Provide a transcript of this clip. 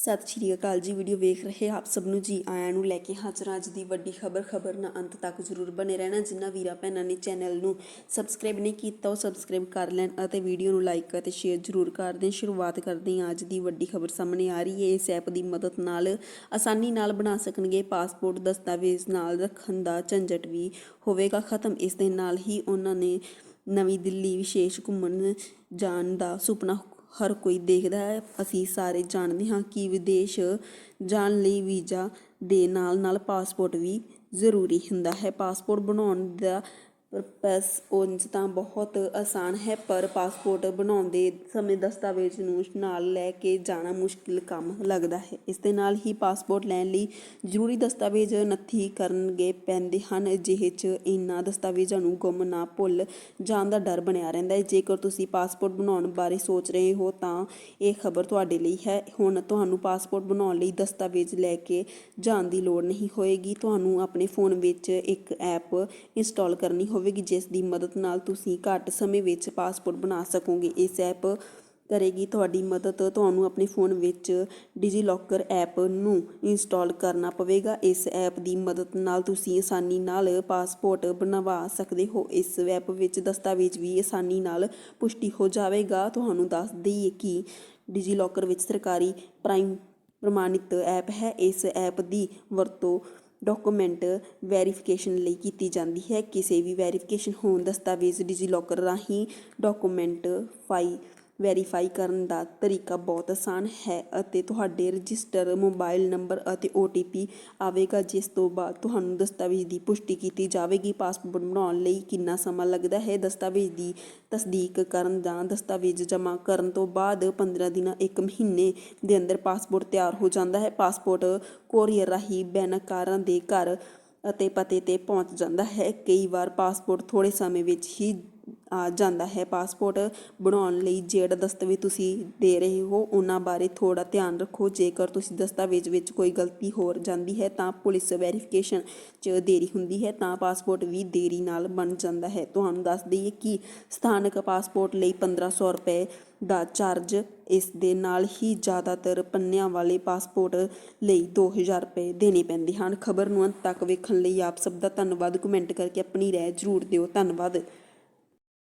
ਸਤਿ ਸ਼੍ਰੀ ਅਕਾਲ ਜੀ, ਵੀਡੀਓ ਵੇਖ ਰਹੇ ਆਪ ਸਭ ਨੂੰ ਜੀ। ਆਇਆਂ ਨੂੰ ਲੈ ਕੇ ਹਾਜ਼ਰ ਅੱਜ ਦੀ ਵੱਡੀ ਖਬਰ। ਖਬਰ ਨਾਲ ਅੰਤ ਤੱਕ ਜ਼ਰੂਰ ਬਨੇ ਰਹਿਣਾ, ਜਿਨ੍ਹਾਂ ਵੀਰਾਂ ਭੈਣਾਂ ਨੇ ਚੈਨਲ ਨੂੰ ਸਬਸਕ੍ਰਾਈਬ ਨਹੀਂ ਕੀਤਾ, ਉਹ ਸਬਸਕ੍ਰਾਈਬ ਕਰ ਲੈਣ ਅਤੇ ਵੀਡੀਓ ਨੂੰ ਲਾਈਕ ਅਤੇ ਸ਼ੇਅਰ ਜ਼ਰੂਰ ਕਰ ਦੇਣ। ਸ਼ੁਰੂਆਤ ਕਰਦੇ ਹਾਂ ਅੱਜ ਦੀ ਵੱਡੀ ਖਬਰ ਸਾਹਮਣੇ ਆ ਰਹੀ ਹੈ। ਇਸ ਐਪ ਦੀ ਮਦਦ ਨਾਲ ਆਸਾਨੀ ਨਾਲ ਬਣਾ ਸਕਣਗੇ ਪਾਸਪੋਰਟ ਦਸਤਾਵੇਜ਼, ਨਾਲ ਰੱਖਣ ਦਾ ਝੰਜਟ ਵੀ ਹੋਵੇਗਾ ਖਤਮ। ਇਸ ਦੇ ਨਾਲ ਹੀ ਉਹਨਾਂ ਨੇ ਨਵੀਂ ਦਿੱਲੀ ਵਿਸ਼ੇਸ਼ ਘੁੰਮਣ ਜਾਣ ਦਾ ਸੁਪਨਾ ਹਰ ਕੋਈ ਦੇਖਦਾ ਹੈ। ਅਸੀਂ ਸਾਰੇ ਜਾਣਦੇ ਹਾਂ ਕਿ ਵਿਦੇਸ਼ ਜਾਣ ਲਈ ਵੀਜ਼ਾ ਦੇ ਨਾਲ ਨਾਲ ਪਾਸਪੋਰਟ ਵੀ ਜ਼ਰੂਰੀ ਹੁੰਦਾ ਹੈ। ਪਾਸਪੋਰਟ ਬਣਾਉਣ ਦਾ ਪਰਪਸ ਉਂਝ ਤਾਂ ਬਹੁਤ ਆਸਾਨ ਹੈ, ਪਰ ਪਾਸਪੋਰਟ ਬਣਾਉਂਦੇ ਸਮੇਂ ਦਸਤਾਵੇਜ਼ ਨੂੰ ਨਾਲ ਲੈ ਕੇ ਜਾਣਾ ਮੁਸ਼ਕਿਲ ਕੰਮ ਲੱਗਦਾ ਹੈ। ਇਸ ਦੇ ਨਾਲ ਹੀ ਪਾਸਪੋਰਟ ਲੈਣ ਲਈ ਜ਼ਰੂਰੀ ਦਸਤਾਵੇਜ਼ ਨੱਥੀ ਕਰਨਗੇ ਪੈਂਦੇ ਹਨ, ਜਿਹੇ 'ਚ ਇਨ੍ਹਾਂ ਦਸਤਾਵੇਜ਼ਾਂ ਨੂੰ ਗੁੰਮ ਨਾ ਭੁੱਲ ਜਾਣ ਦਾ ਡਰ ਬਣਿਆ ਰਹਿੰਦਾ ਹੈ। ਜੇਕਰ ਤੁਸੀਂ ਪਾਸਪੋਰਟ ਬਣਾਉਣ ਬਾਰੇ ਸੋਚ ਰਹੇ ਹੋ, ਤਾਂ ਇਹ ਖਬਰ ਤੁਹਾਡੇ ਲਈ ਹੈ। ਹੁਣ ਤੁਹਾਨੂੰ ਪਾਸਪੋਰਟ ਬਣਾਉਣ ਲਈ ਦਸਤਾਵੇਜ਼ ਲੈ ਕੇ ਜਾਣ ਦੀ ਲੋੜ ਨਹੀਂ ਹੋਏਗੀ। ਤੁਹਾਨੂੰ ਆਪਣੇ ਫੋਨ ਵਿੱਚ ਇੱਕ ਐਪ ਇੰਸਟਾਲ ਕਰਨੀ ਹੋਵੇਗੀ। ਹੋਵੇਗੀ, ਜਿਸ ਦੀ ਮਦਦ ਨਾਲ ਤੁਸੀਂ ਘੱਟ ਸਮੇਂ ਵਿੱਚ ਪਾਸਪੋਰਟ ਬਣਾ ਸਕੋਗੇ। ਇਸ ਐਪ ਕਰੇਗੀ ਤੁਹਾਡੀ ਮਦਦ। ਤੁਹਾਨੂੰ ਆਪਣੇ ਫੋਨ ਵਿੱਚ ਡਿਜੀਲੋਕਰ ਐਪ ਨੂੰ ਇੰਸਟਾਲ ਕਰਨਾ ਪਵੇਗਾ। ਇਸ ਐਪ ਦੀ ਮਦਦ ਨਾਲ ਤੁਸੀਂ ਆਸਾਨੀ ਨਾਲ ਪਾਸਪੋਰਟ ਬਣਵਾ ਸਕਦੇ ਹੋ। ਇਸ ਐਪ ਵਿੱਚ ਦਸਤਾਵੇਜ਼ ਵੀ ਆਸਾਨੀ ਨਾਲ ਪੁਸ਼ਟੀ ਹੋ ਜਾਵੇਗਾ। ਤੁਹਾਨੂੰ ਦੱਸ ਦਈਏ ਕਿ ਡਿਜੀਲੋਕਰ ਵਿੱਚ ਸਰਕਾਰੀ ਪ੍ਰਾਈਮ ਪ੍ਰਮਾਣਿਤ ਐਪ ਹੈ। ਇਸ ਐਪ ਦੀ ਵਰਤੋਂ ਡਾਕੂਮੈਂਟ ਵੈਰੀਫਿਕੇਸ਼ਨ ਲਈ ਕੀਤੀ ਜਾਂਦੀ ਹੈ। ਕਿਸੇ ਵੀ ਵੈਰੀਫਿਕੇਸ਼ਨ ਹੋਣ ਦਸਤਾਵੇਜ਼ ਡਿਜੀਲੋਕਰ ਰਾਹੀਂ ਡਾਕੂਮੈਂਟ ਫਾਈ ਵੈਰੀਫਾਈ ਕਰਨ ਦਾ ਤਰੀਕਾ ਬਹੁਤ ਆਸਾਨ ਹੈ ਅਤੇ ਤੁਹਾਡੇ ਰਜਿਸਟਰ ਮੋਬਾਈਲ ਨੰਬਰ ਅਤੇ ਓ ਟੀ ਪੀ ਆਵੇਗਾ, ਜਿਸ ਤੋਂ ਬਾਅਦ ਤੁਹਾਨੂੰ ਦਸਤਾਵੇਜ਼ ਦੀ ਪੁਸ਼ਟੀ ਕੀਤੀ ਜਾਵੇਗੀ। ਪਾਸਪੋਰਟ ਬਣਾਉਣ ਲਈ ਕਿੰਨਾ ਸਮਾਂ ਲੱਗਦਾ ਹੈ? ਦਸਤਾਵੇਜ਼ ਦੀ ਤਸਦੀਕ ਕਰਨ ਜਾਂ ਦਸਤਾਵੇਜ਼ ਜਮ੍ਹਾਂ ਕਰਨ ਤੋਂ ਬਾਅਦ 15 ਦਿਨਾਂ 1 ਮਹੀਨੇ ਦੇ ਅੰਦਰ ਪਾਸਪੋਰਟ ਤਿਆਰ ਹੋ ਜਾਂਦਾ ਹੈ। ਪਾਸਪੋਰਟ ਕੋਰੀਅਰ ਰਾਹੀਂ ਬੈਨਕਾਰਾਂ ਦੇ ਘਰ ਅਤੇ ਪਤੇ ਤੇ ਪਹੁੰਚ ਜਾਂਦਾ ਹੈ। ਕਈ ਵਾਰ ਪਾਸਪੋਰਟ ਥੋੜੇ ਸਮੇਂ ਵਿੱਚ ਹੀ ਜਾਂਦਾ ਹੈ। ਪਾਸਪੋਰਟ ਬਣਾਉਣ ਲਈ ਜਿਹੜਾ ਦਸਤਾਵੇਜ਼ ਤੁਸੀਂ ਦੇ ਰਹੇ ਹੋ, ਉਹਨਾਂ ਬਾਰੇ ਥੋੜਾ ਧਿਆਨ ਰੱਖੋ। ਜੇਕਰ ਤੁਸੀਂ ਦਸਤਾਵੇਜ਼ ਵਿੱਚ ਕੋਈ ਗਲਤੀ ਹੋ ਜਾਂਦੀ ਹੈ, ਤਾਂ ਪੁਲਿਸ ਵੈਰੀਫਿਕੇਸ਼ਨ 'ਚ ਦੇਰੀ ਹੁੰਦੀ ਹੈ, ਤਾਂ ਪਾਸਪੋਰਟ ਵੀ ਦੇਰੀ ਨਾਲ ਬਣ ਜਾਂਦਾ ਹੈ। ਤੁਹਾਨੂੰ ਦੱਸ ਦਈਏ ਕਿ ਸਥਾਨਕ ਪਾਸਪੋਰਟ ਲਈ 1500 ਰੁਪਏ ਦਾ ਚਾਰਜ, ਇਸ ਦੇ ਨਾਲ ਹੀ ਜ਼ਿਆਦਾਤਰ ਪੰਨਿਆਂ ਵਾਲੇ ਪਾਸਪੋਰਟ ਲਈ 2000 ਰੁਪਏ ਦੇਣੇ ਪੈਂਦੇ ਹਨ। ਖਬਰ ਨੂੰ ਅੰਤ ਤੱਕ ਵੇਖਣ ਲਈ ਆਪ ਸਭ ਦਾ ਧੰਨਵਾਦ। ਕਮੈਂਟ ਕਰਕੇ ਆਪਣੀ ਰਾਏ ਜ਼ਰੂਰ ਦਿਓ। ਧੰਨਵਾਦ।